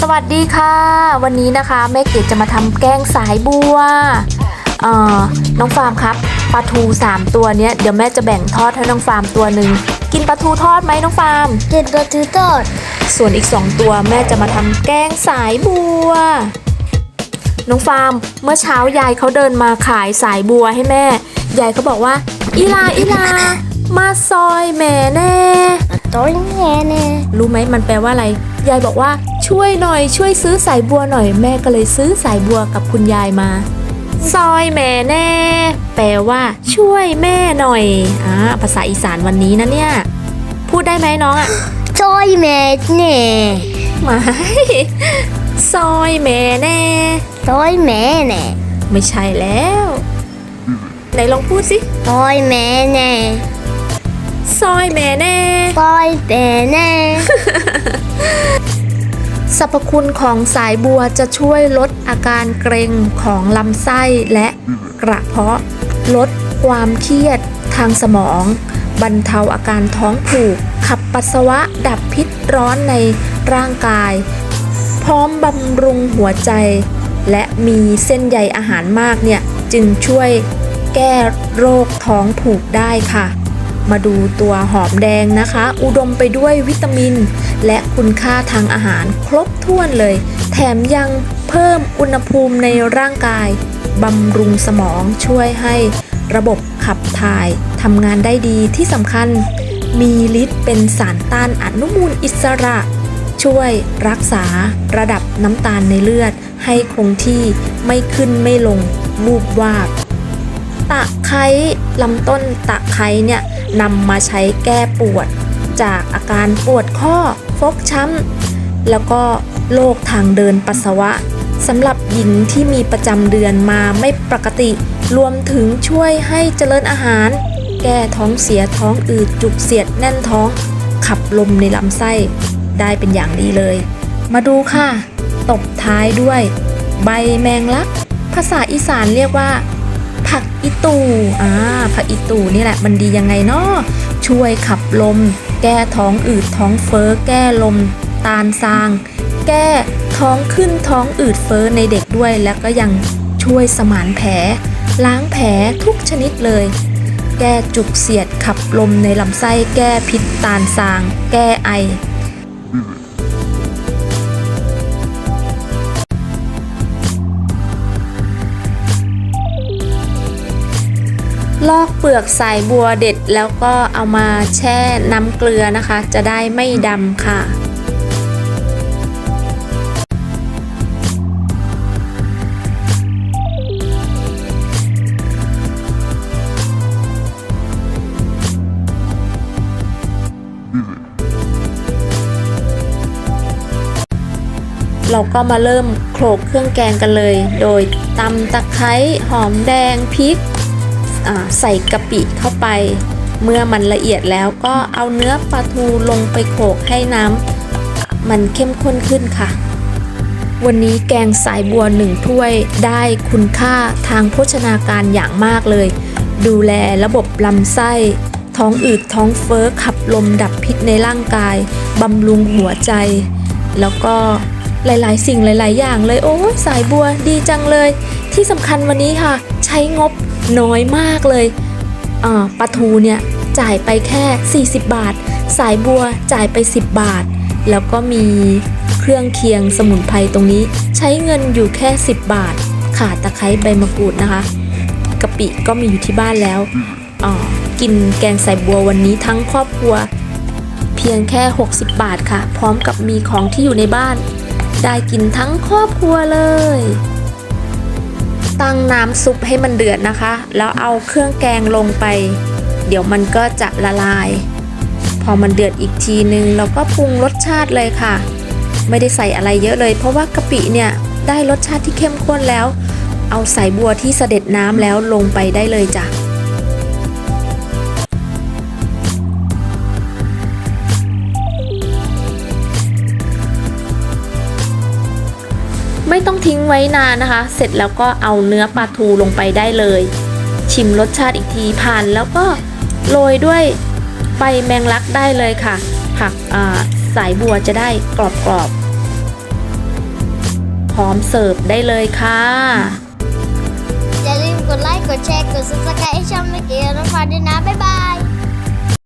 สวัสดีค่ะ วันนี้นะคะแม่เกดจะมาทำแกงสายบัวเอ่อน้องฟาร์มครับปลาทู 3 ตัวเนี้ยเดี๋ยวแม่จะแบ่งทอดให้น้องฟาร์มตัวหนึ่งกินปลาทูทอดไหมน้องฟาร์มเจ็ดตัวถือตอด ส่วนอีก 2 ตัวแม่จะมาทำแกงสายบัว น้องฟาร์มเมื่อเช้ายายเขาเดินมาขายสายบัวให้แม่ยายเขาบอกว่าอีลาอีลามาซอยแม่แน่ตัวแง่แน่รู้ไหมมันแปลว่าอะไรยายบอกว่า ช่วยหน่อยช่วยซื้อสายบัวหน่อยแม่ก็เลยซื้อสายบัวกับคุณยายมาซอยแม่แน่ แปลว่า ช่วยแม่หน่อยอ่าภาษาอีสานวันนี้นะเนี่ย พูดได้ไหมน้องอะจอยแม่แน่ไม่ซอยแม่แน่จอยแม่แน่ไม่ใช่แล้วไหนลองพูดสิจอยแม่แน่ซอยแม่แน่จอยแม่แน่ สรรพคุณของสายบัวจะช่วยลดอาการเกร็งของลำไส้และกระเพาะ ลดความเครียดทางสมอง บรรเทาอาการท้องผูก ขับปัสสาวะดับพิษร้อนในร่างกาย พร้อมบำรุงหัวใจ และมีเส้นใยอาหารมากเนี่ย จึงช่วยแก้โรคท้องผูกได้ค่ะ มาดูตัวหอมแดงนะคะ อุดมไปด้วยวิตามิน และคุณค่าทางอาหารครบถ้วนเลย แถมยังเพิ่มอุณหภูมิในร่างกายบำรุงสมองช่วยให้ระบบขับถ่ายทำงานได้ดีที่สำคัญ มีฤทธิ์เป็นสารต้านอนุมูลอิสระ ช่วยรักษาระดับน้ำตาลในเลือด ให้คงที่ไม่ขึ้นไม่ลงวูบวาบตะไคร้ลำต้นตะไคร้เนี่ย นำมาใช้แก้ปวด จากอาการปวดข้อฟกช้ำ แล้วก็โรคทางเดินปัสสาวะสำหรับหญิงที่มีประจำเดือนมาไม่ปกติ รวมถึงช่วยให้เจริญอาหาร แก้ท้องเสียท้องอืดจุกเสียดแน่นท้อง ขับลมในลำไส้ได้เป็นอย่างดีเลย มาดูค่ะ ตบท้ายด้วย ใบแมงลัก ภาษาอีสานเรียกว่า ผักอีตูอ่าผักอีตูนี่แหละมันดียังไงเนาะช่วยขับลม แก้ท้องอืดท้องเฟ้อ แก้ลม ตาลซาง แก้ท้องขึ้นท้องอืดเฟ้อในเด็กด้วย แล้วก็ยังช่วยสมานแผล ล้างแผลทุกชนิดเลย แก้จุกเสียดขับลมในลำไส้ แก้พิษตาลซาง แก้ไอ ลอกเปลือกสายบัวเด็ดแล้วก็เอามาแช่น้ำเกลือนะคะ จะได้ไม่ดำค่ะ เราก็มาเริ่มโขลกเครื่องแกงกันเลย โดยตำตะไคร้หอมแดงพริก ใส่กะปิเข้าไป เมื่อมันละเอียดแล้วก็เอาเนื้อปลาทูลงไปโขลกให้น้ำมันเข้มข้นขึ้นค่ะ วันนี้แกงสายบัวหนึ่งถ้วยได้คุณค่าทางโภชนาการอย่างมากเลย ดูแลระบบลำไส้ ท้องอืดท้องเฟ้อขับลมดับพิษในร่างกายบำรุงหัวใจ แล้วก็หลาย ๆ สิ่งหลาย ๆ อย่างเลย โอ้สายบัวดีจังเลย ที่สำคัญวันนี้ค่ะ ใช้งบ น้อยมากเลยอ่าปลาทูเนี่ยจ่ายไปแค่ 40 บาท สายบัวจ่ายไป 10 บาท แล้วก็มีเครื่องเคียงสมุนไพรตรงนี้ ใช้เงินอยู่แค่ 10 บาท ขาตะไคร้ใบมะกรูดนะคะกะปิก็มีอยู่ที่บ้านแล้วอ่ากินแกงสายบัววันนี้ทั้งครอบครัว เพียงแค่ 60 บาทค่ะ พร้อมกับมีของที่อยู่ในบ้าน ได้กินทั้งครอบครัวเลย ตั้งน้ำซุปให้มันเดือดนะคะ แล้วเอาเครื่องแกงลงไป เดี๋ยวมันก็จะละลาย พอมันเดือดอีกทีนึงเราก็ปรุงรสชาติเลยค่ะ ไม่ได้ใส่อะไรเยอะเลย เพราะว่ากะปิเนี่ยได้รสชาติที่เข้มข้นแล้ว เอาใส่บัวที่เสด็จน้ำแล้วลงไปได้เลยจ้ะ ไม่ต้องทิ้งไว้นานนะคะ เสร็จแล้วก็เอาเนื้อปลาทูลงไปได้เลย ชิมรสชาติอีกทีผ่านแล้วก็โรยด้วยใบแมงลักได้เลยค่ะ ผักาสายบัวจะได้กรอบๆพร้อมเสิร์ฟได้เลยค่ะอย่าลืมกดไลค์ กดแชร์ กด subscribe ให้ช่องเมื่อกี้น้องฟ้าด้วยนะ บ๊ายบาย